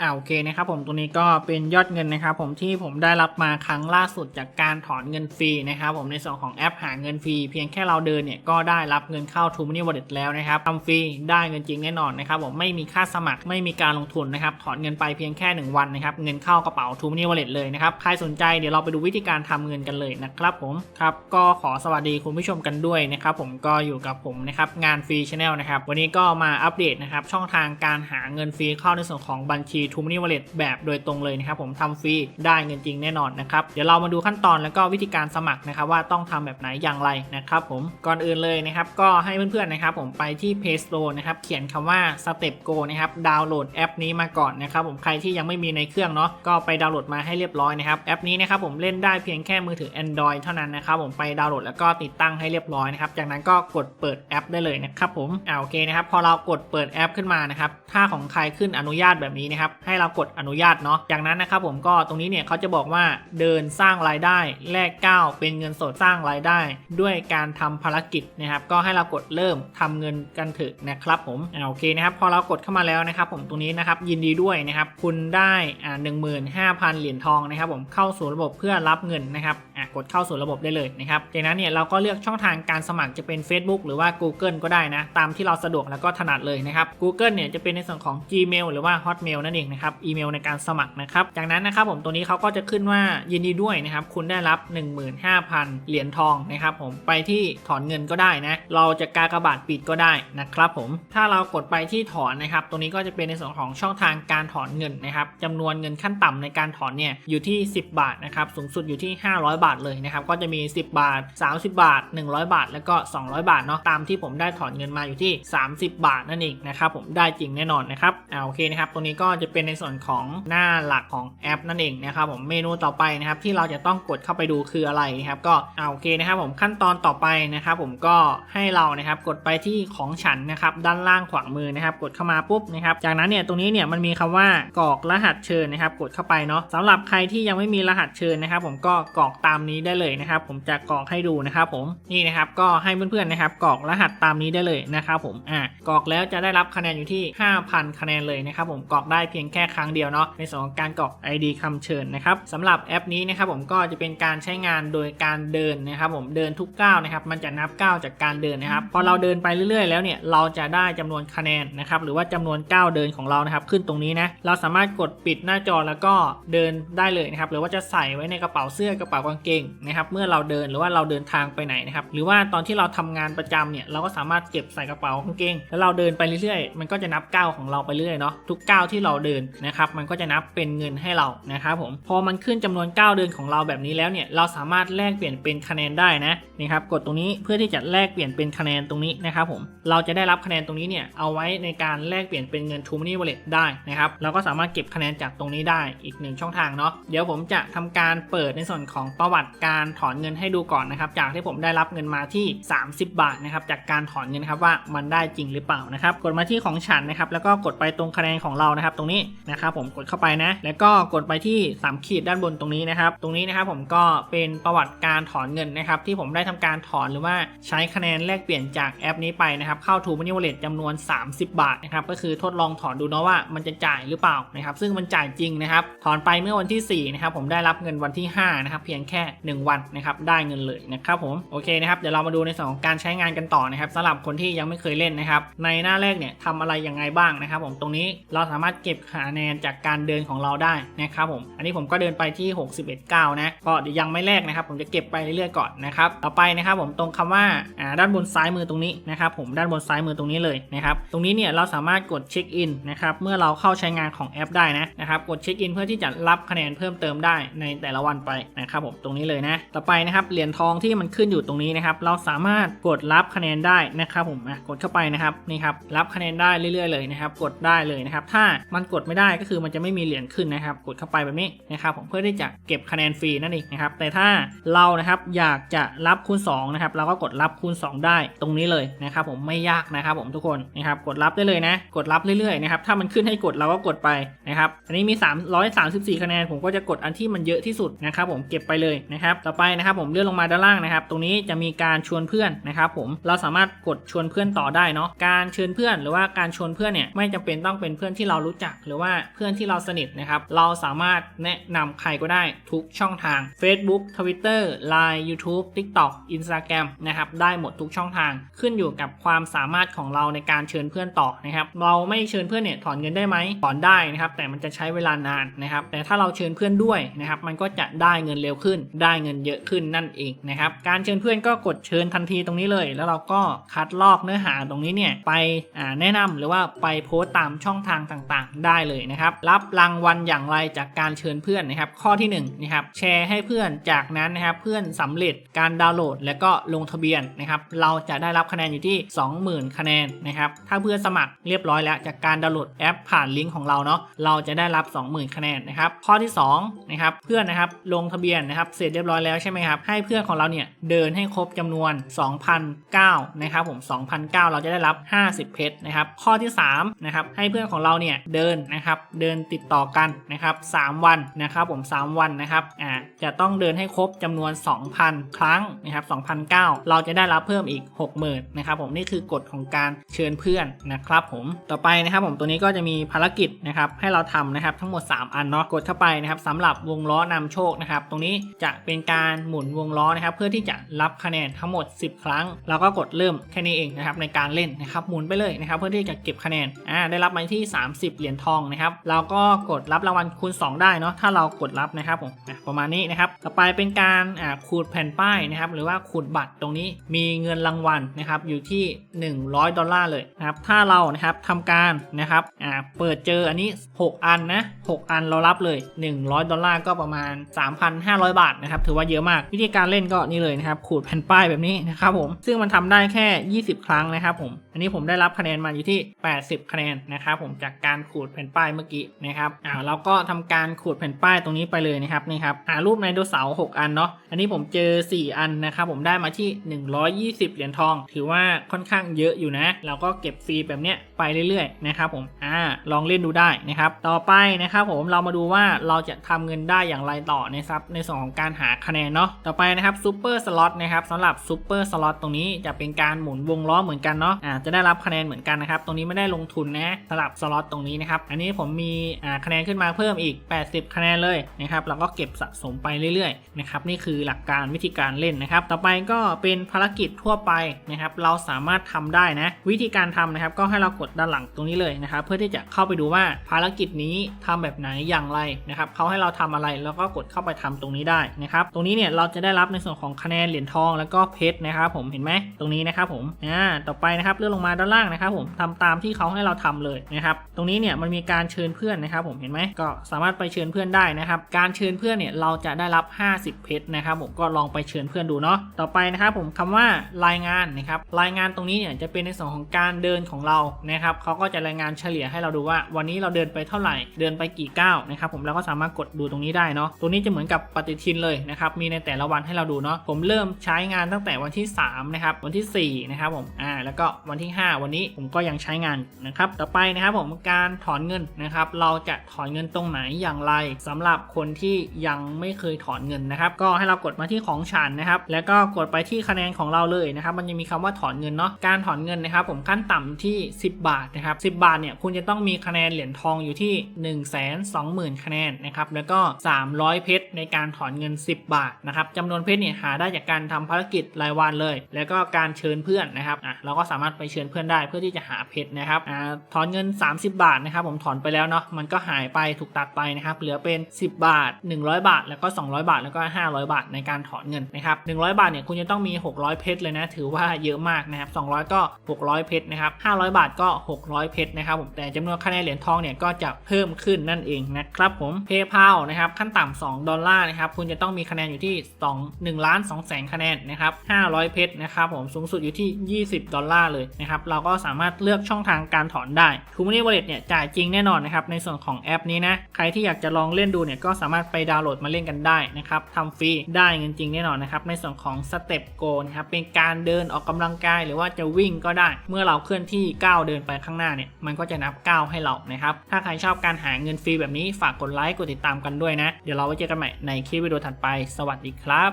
อ่าโอเคนะครับผมตรงนี้ก็เป็นยอดเงินนะครับผมที่ผมได้รับมาครั้งล่าสุดจากการถอนเงินฟรีนะครับผมในส่วนของแอปหาเงินฟรีเพียงแค่เราเดินเนี่ยก็ได้รับเงินเข้า t ู Money Wallet แล้วนะครับทำฟรีได้เงินจริงแน่นอนนะครับผมไม่มีค่าสมัครไม่มีการลงทุนนะครับถอนเงินไปเพียงแค่ 1 วันนะครับเงินเข้ากระเป๋า t ู Money Wallet เลยนะครับใครสนใจเดี๋ยวเราไปดูวิธีการทำเงินกันเลยนะครับผมครับก็ขอสวัสดีคุณผู้ชมกันด้วยนะครับผมก็อยู่กับผมนะครับงานฟรีชาแนลนะครับวันนี้ก็มาอัปเดตนะครับช่องทางการหาเงินฟรีเข้าในส่วนของบัญชี t ู Money Wallet แบบโดยตรงเลยนะครับผมทำฟรีได้เงินจริงแน่นอนนะครับเดี๋ยวเรามาดูขั้นตอนแล้วก็วิธีการสมัครนะครับว่าต้องทำแบบไหนอย่างไรนะครับผมก่อนอื่นเลยนะครับก็ให้เพื่อนๆนะครับผมไปที่ Play Store นะครับเขียนคำว่า Step Go นะครับดาวน์โหลดแอปนี้มาก่อนนะครับผมใครที่ยังไม่มีในเครื่องเนาะก็ไปดาวน์โหลดมาให้เรียบร้อยนะครับแอปนี้นะครับผมเล่นได้เพียงแค่มือถือ Android เท่านั้นนะครับผมไปดาวน์โหลดแล้วก็ติดตั้งให้เรียบร้อยนะครับจากนั้นก็กดเปิดแอปได้เลยนะครับผมอ่าโอเคนะครับพอเรากดเปิดแอปขึ้นมานะครับถ้าของใครขึ้นอนุญาตแบบนี้นะครับให้เรากดอนุญาตเนาะจากนั้นนะครับผมก็ตรงนี้เนี่ยเขาจะบอกว่าเดินสร้างรายได้แลกก้าวเป็นเงินสดสร้างรายได้ ด้วยการทำภารกิจนะครับก็ให้เรากดเริ่มทำเงินกันเถอะนะครับผมอ่าโอเคนะครับพอเรากดเข้ามาแล้วนะครับผมตรงนี้นะครับยินดีด้วยนะครับคุณได้อ่าหนึ่งหมื่นห้าพันเหรียญทองนะครับผมเข้าสู่ระบบเพื่อรับเงินนะครับอ่า กดเข้าสู่ระบบได้เลยนะครับจากนั้นเนี่ยเราก็เลือกช่องทางการสมัครจะเป็น Facebook หรือว่า Google ก็ได้นะ ตามที่เราสะดวกแล้วก็ถนัดเลยนะครับ Google เนี่ยจะเป็นในส่วนของ Gmail หรือว่า Hotmail นั่นเองนะครับอีเมลในการสมัครนะครับจากนั้นนะครับผมตัวนี้เขาก็จะขึ้นว่ายินดีด้วยนะครับคุณได้รับ 15,000 เหรียญทองนะครับผมไปที่ถอนเงินก็ได้นะเราจะกากบาทปิดก็ได้นะครับผมถ้าเรากดไปที่ถอนนะครับตรงนี้ก็จะเป็นในส่วนของช่องทางการถอนเงินนะครับจำนวนเงินขั้นต่ำในการถอนเนี่ยอยู่ที่ 10 บาทนะครับสูงสุดอยู่ที่ 500 บาทเลยนะครับ ก็จะมี 10 บาท 30 บาท 100 บาท แล้วก็ 200 บาทเนาะ ตามที่ผมได้ถอนเงินมาอยู่ที่ 30 บาทนั่นเองนะครับ ผมได้จริงแน่นอนนะครับ อ่า โอเคนะครับ ตรงนี้ก็จะเป็นในส่วนของหน้าหลักของแอปนั่นเองนะครับ ผม เมนูต่อไปนะครับที่เราจะต้องกดเข้าไปดูคืออะไรนะครับ ก็ อ่า โอเคนะครับ ผม ขั้นตอนต่อไปนะครับผมก็ให้เรานะครับกดไปที่ของฉันนะครับด้านล่างขวามือนะครับ กดเข้ามาปุ๊บนะครับ จากนั้นเนี่ยตรงนี้เนี่ยมันมีคำว่ากรอกรหัสเชิญนะครับ กดเข้าไปเนาะสำหรับใครที่ยังไม่มีรหัสเชิญนะครับ ผมก็กรอกตามนี้ได้เลยนะครับ ผมจะกรอกให้ดูนะครับผมนี่นะครับก็ให้เพื่อนๆนะครับกรอกรหัสตามนี้ได้เลยนะครับผมอ่ากรอกแล้วจะได้รับคะแนนอยู่ที่ 5,000 คะแนนเลยนะครับผมกรอกได้เพียงแค่ครั้งเดียวเนาะในส่วนของการกรอก ID คำเชิญนะครับสำหรับแอปนี้นะครับผมก็จะเป็นการใช้งานโดยการเดินนะครับผมเดินทุกก้าวนะครับมันจะนับก้าวจากการเดินนะครับพอเราเดินไปเรื่อยๆ แล้วเนี่ยเราจะได้จำนวนคะแนนนะครับหรือว่าจำนวนก้าวเดินของเรานะครับขึ้นตรงนี้นะเราสามารถกดปิดหน้าจอแล้วก็เดินได้เลยนะครับหรือว่าจะใส่ไว้ในกระเป๋าเสื้อกระเป๋ากางเกงนะครับ เมื่อเราเดินหรือว่าเราเดินทางไปไหนนะครับ หรือว่าตอนที่เราทำงานประจำเนี่ยเราก็สามารถเก็บใส่กระเป๋ากางเกงแล้วเราเดินไปเรื่อยๆ มันก็จะนับก้าวของเราไปเรื่อยเนาะทุกก้าวที่เราเดินนะครับ มันก็จะนับเป็นเงินให้เรานะครับผมพอมันขึ้นจำนวนก้าวเดินของเราแบบนี้แล้วเนี่ยเราสามารถแลกเปลี่ยนเป็นคะแนนได้นะนี่ครับกดตรงนี้เพื่อที่จะแลกเปลี่ยนเป็นคะแนนตรงนี้นะครับผมเราจะได้รับคะแนนตรงนี้เนี่ยเอาไว้ในการแลกเปลี่ยนเป็นเงิน t ู Money Wallet ได้นะครับเราก็สามารถเก็บคะแนนจากตรงนี้ได้อีกหนึ่งช่องทางเนาะเดี๋ยวผมจะทำการเปิดในส่วนของประวัติการถอนเงินให้ดูก่อนนะครับ จากที่ผมได้รับเงินมาที่ 30 บาทนะครับ จากการถอนเงินครับว่ามันได้จริงหรือเปล่านะครับ กดมาที่ของฉันนะครับ แล้วก็กดไปตรงคะแนนของเรานะครับ ตรงนี้นะครับ ผมกดเข้าไปนะ แล้วก็กดไปที่3ขีดด้านบนตรงนี้นะครับ ตรงนี้นะครับผมก็เป็นประวัติการถอนเงินนะครับ ที่ผมได้ทำการถอนหรือว่าใช้คะแนนแลกเปลี่ยนจากแอปนี้ไปนะครับ เข้า t ู Money Wallet จำนวน 30 บาทนะครับ ก็คือทดลองถอนดูเนาะว่ามันจะจ่ายหรือเปล่านะครับ ซึ่งมันจ่ายจริงนะครับ ถอนไปเมื่อวันที่4นะครับ ผมได้รับเงินวันที่5นะครับ เพียงแค่1 วันนะครับได้เงินเลยนะครับผมโอเคนะครับเดี๋ยวเรามาดูในส่วนของการใช้งานกันต่อนะครับสำหรับคนที่ยังไม่เคยเล่นนะครับในหน้าแรกเนี่ยทำอะไรยังไงบ้างนะครับ ผมตรงนี้เราสามารถเก็บคะแนนจากการเดินของเราได้นะครับผมอันนี้ผมก็เดินไปที่ 61ก้าวนะก็เดี๋ยวยังไม่แลกนะครับ ผมจะเก็บไปเรื่อยๆก่อนนะครับต่อไปนะครับผมตรงคำว่าอ่าด้านบนซ้ายมือตรงนี้นะครับผมด้านบนซ้ายมือตรงนี้เลยนะครับตรงนี้เนี่ยเราสามารถกดเช็คอินนะครับเมื่อเราเข้าใช้งานของแอปได้นะนะครับกดเช็คอินเพื่อที่จะรับคะแนนเพิ่มเติมได้ในแต่ละวันไปนะครับผมตรงนี้เลยนะ ต่อไปนะครับเหรียญทองที่มันขึ้นอยู่ตรงนี้นะครับ เราสามารถกดรับคะแนนได้นะครับผมอะกดเข้าไปนะครับนี่ครับรับคะแนนได้เรื่อยๆเลยนะครับ กดได้เลยนะครับ ถ้ามันกดไม่ได้ก็คือมันจะไม่มีเหรียญขึ้นนะครับ กดเข้าไปแบบนี้นะครับผมเพื่อที่จะเก็บคะแนนฟรีนั่นเองนะครับ แต่ถ้าเรานะครับอยากจะรับคูณ2นะครับเราก็กดรับคูณ 2 ได้ตรงนี้เลยนะครับผมไม่ยากนะครับผมทุกคนนะครับกดรับได้เลยนะ กดรับเรื่อยๆนะครับถ้ามันขึ้นให้กดเราก็กดไปนะครับอันนี้มี 334 คะแนนผมก็จะกดอันที่มันเยอะที่สุดนะครับผมเก็บไปเลยนะครับต่อไปนะครับผมเลื่อนลงมาด้านล่างนะครับ ตรงนี้จะมีการชวนเพื่อนนะครับผม เราสามารถกดชวนเพื่อนต่อได้เนาะ การเชิญเพื่อนหรือว่าการชวนเพื่อนเนี่ยไม่จำเป็นต้องเป็นเพื่อนที่เรารู้จัก หรือว่าเพื่อนที่เราสนิทนะครับ เราสามารถแนะนำใครก็ได้ทุกช่องทาง Facebook Twitter Line YouTube TikTok Instagram นะครับ ได้หมดทุกช่องทาง ขึ้นอยู่กับความสามารถของเราในการเชิญเพื่อนต่อนะครับ เราไม่เชิญเพื่อนเนี่ยถอนเงินได้ไหมถอนได้นะครับ แต่มันจะใช้เวลานานนะครับ แต่ถ้าเราเชิญเพื่อนด้วยนะครับ มันก็จะได้เงินเร็วขึ้น ได้เงินเยอะขึ้นนั่นเองนะครับ การเชิญเพื่อนก็กดเชิญทันทีตรงนี้เลย แล้วเราก็คัดลอกเนื้อหาตรงนี้เนี่ยไปแนะนำหรือว่าไปโพสต์ตามช่องทางต่างๆ ได้เลยนะครับ รับรางวัลอย่างไรจากการเชิญเพื่อนนะครับ ข้อที่1นงนะครับแชร์ให้เพื่อนจากนั้นนะครับเพื่อนสำเร็จการดาวน์โหลด แล้วก็ลงทะเบียนนะครับ เราจะได้รับคะแนนอยู่ที่ 20,000 คะแนนนะครับ ถ้าเพื่อนสมัครเรียบร้อยแล้วจากการดาวน์โหลดแอปผ่านลิงก์ของเราเนาะเราจะได้รับ 20,000 คะแนนนะครับ ข้อที่2นะครับเพื่อนนะครับลงทะเบียนนะครับเสร็จเรียบร้อยแล้วใช่ไหมครับ ให้เพื่อนของเราเนี่ยเดินให้ครบจำนวน 2,009นะครับผม2,009 เราจะได้รับ 50 เพชรนะครับ ข้อที่3นะครับให้เพื่อนของเราเนี่ยเดินนะครับเดินติดต่อกันนะครับ3วันนะครับผม 3 วันนะครับอ่าจะต้องเดินให้ครบจำนวน 2,000 ครั้งนะครับ2,009 เราจะได้รับเพิ่มอีก 60,000นะครับผมนี่คือกฎของการเชิญเพื่อนนะครับผมต่อไปนะครับผมตัวนี้ก็จะมีภารกิจนะครับให้เราทำนะครับทั้งหมด 3 อันเนาะกดเข้าไปนะครับสำหรับวงล้อนำโชคนะครับตรงนี้จะเป็นการหมุนวงล้อนะครับ เพื่อที่จะรับคะแนนทั้งหมด 10 ครั้งเราก็กดเริ่มแค่นี้เองนะครับในการเล่นนะครับหมุนไปเลยนะครับเพื่อที่จะเก็บคะแนนอ่าได้รับมาที่ 30 เหรียญทองนะครับเราก็กดรับรางวัลคูณ 2 ได้เนาะถ้าเรากดรับนะครับผมประมาณนี้นะครับต่อไปเป็นการอ่าขูดแผ่นป้ายนะครับหรือว่าขูดบัตรตรงนี้มีเงินรางวัลนะครับอยู่ที่ 100 ดอลลาร์เลยนะครับถ้าเรานะครับทำการนะครับอ่าเปิดเจออันนี้ 6 อันนะ6อันเรารับเลย 100 ดอลลาร์ก็ประมาณ 3,500 บาทนะครับถือว่าเยอะมากวิธีการเล่นก็นี่เลยนะครับขูดแผ่นป้ายแบบนี้นะครับผมซึ่งมันทำได้แค่ 20 ครั้งนะครับผมอันนี้ผมได้รับคะแนนมาอยู่ที่ 80 คะแนนนะครับผมจากการขูดแผ่นป้ายเมื่อกี้นะครับอ่าเราก็ทำการขูดแผ่นป้ายตรงนี้ไปเลยนะครับนี่ครับหารูปไดโนเสาร์6อันเนาะอันนี้ผมเจอ 4 อันนะครับผมได้มาที่ 120 เหรียญทอง ถือว่าค่อนข้างเยอะอยู่นะเราก็เก็บฟรีแบบเนี้ยไปเรื่อยๆนะครับผมอ่าลองเล่นดูได้นะครับต่อไปนะครับผมเรามาดูว่าเราจะทำเงินได้อย่างไรต่อนะครับในส่วนของการหาคะแนนเนาะต่อไปนะครับซูเปอร์สล็อตนะครับสำหรับซูเปอร์สล็อตตรงนี้จะเป็นการหมุนวงล้อเหมือนกันเนาะอ่าจะได้รับคะแนนเหมือนกันนะครับตรงนี้ไม่ได้ลงทุนนะสำหรับสล็อตตรงนี้นะครับอันนี้ผมมีอ่าคะแนนขึ้นมาเพิ่มอีก 80 คะแนนเลยนะครับเราก็เก็บสะสมไปเรื่อยๆนะครับนี่คือหลักการวิธีการเล่นนะครับต่อไปก็เป็นภารกิจทั่วไปนะครับเราสามารถทำได้นะวิธีการทำนะครับก็ให้เรากดด้านหลังตรงนี้เลยนะครับเพื่อที่จะเข้าไปดูว่าภารกิจนี้ทำแบบไหนอย่างไรนะครับเขาให้เราทำอะไรแล้วก็กดเข้าไปทำตรงนี้ได้นะครับตรงนี้เนี่ยเราจะได้รับในส่วนของคะแนนเหรียญทองแล้วก็เพชรนะครับ ผมเห็นไหมตรงนี้นะครับผมอ่าต่อไปนะครับเลื่อนลงมาด้านล่างนะครับ ผมทำตามที่เขาให้เราทำเลยนะครับตรงนี้เนี่ยมันมีการเชิญเพื่อนนะครับ ผมเห็นไหมก็สามารถไปเชิญเพื่อนได้นะครับ การเชิญเพื่อนเนี่ยเราจะได้รับ 50 เพชรนะครับผมก็ลองไปเชิญเพื่อนดูเนาะต่อไปนะครับผมคำว่ารายงานนะครับรายงานตรงนี้เนี่ยจะเป็นในส่วนของการเดินของเรานะครับเขาก็จะรายงานเฉลี่ยให้เราดูว่า วันนี้เราเดินไปเท่าไหร่ เดินไปกี่ก้าวนะครับผมเราก็สามารถกดดูตรงนี้ได้เนาะตรงนี้จะเหมือนกับปฏิทินเลยนะครับมีในแต่ละวันให้เราดูเนาะผมเริ่มใช้งานตั้งแต่วันที่3นะครับวันที่4นะครับผมอ่าแล้วก็วันที่ 5 วันนี้ผมก็ยังใช้งานนะครับต่อไปนะครับผมการถอนเงินนะครับเราจะถอนเงินตรงไหนอย่างไรสำหรับคนที่ยังไม่เคยถอนเงินนะครับก็ให้เรากดมาที่ของฉันนะครับแล้วก็กดไปที่คะแนนของเราเลยนะครับมันจะมีคำว่าถอนเงินเนาะการถอนเงินนะครับผมขั้นต่ำที่ 10 บาทนะครับ10 บาทเนี่ยคุณจะต้องมีคะแนนเหรียญทองอยู่ที่ 1 2 0 0 0 0 คะแนนนะครับแล้วก็ 300 เพชรในการถอนเงิน 10 10 บาทนะครับจำนวนเพชรเนี่ยหาได้จากการทำภารกิจรายวันเลย แล้วก็การเชิญเพื่อนนะครับอะเราก็สามารถไปเชิญเพื่อนได้เพื่อที่จะหาเพชรนะครับอ่าถอนเงิน 30 บาทนะครับผมถอนไปแล้วเนาะมันก็หายไปถูกตัดไปนะครับเหลือเป็น 10 บาท 100 บาท แล้วก็ 200 บาท แล้วก็ 500 บาทในการถอนเงินนะครับ100 บาทเนี่ยคุณจะต้องมี 600 เพชรเลยนะถือว่าเยอะมากนะครับ200 ก็ 600 เพชรนะครับ500 บาทก็ 600 เพชรนะครับผมแต่จำนวนคะแนนเหรียญทองเนี่ยก็จะเพิ่มขึ้นนั่นเองนะครับผม PayPal นะครับขั้นต่ำ2ดอลลาร์นะครับคุณจะต้องมีคะแนนอยู่ที่2 1ล้าน2แสนคะแนนนะครับ500 เพชรนะครับผมสูงสุดอยู่ที่ 20 ดอลลาร์เลยนะครับเราก็สามารถเลือกช่องทางการถอนได้ t ูม o นี่วอลเล็ตเนี่ยจ่ายจริงแน่นอนนะครับในส่วนของแอปนี้นะใครที่อยากจะลองเล่นดูเนี่ยก็สามารถไปดาวน์โหลดมาเล่นกันได้นะครับทำฟรีได้เงินจริงแน่นอนนะครับในส่วนของสเต็ปโกนะครับเป็นการเดินออกกำลังกายหรือว่าจะวิ่งก็ได้ เมื่อเราเคลื่อนที่ก้าวเดินไปข้างหน้าเนี่ยมันก็จะนับก้าวให้เรานะครับถ้าใครชอบการหาเงินฟรีแบบนี้ฝากกดไลค์กดติดตามกันด้วยนะ เดี๋ยวเราไว้เจอกันใหม่ในคลิปวิดีโอถัดไปสวัสดีครับ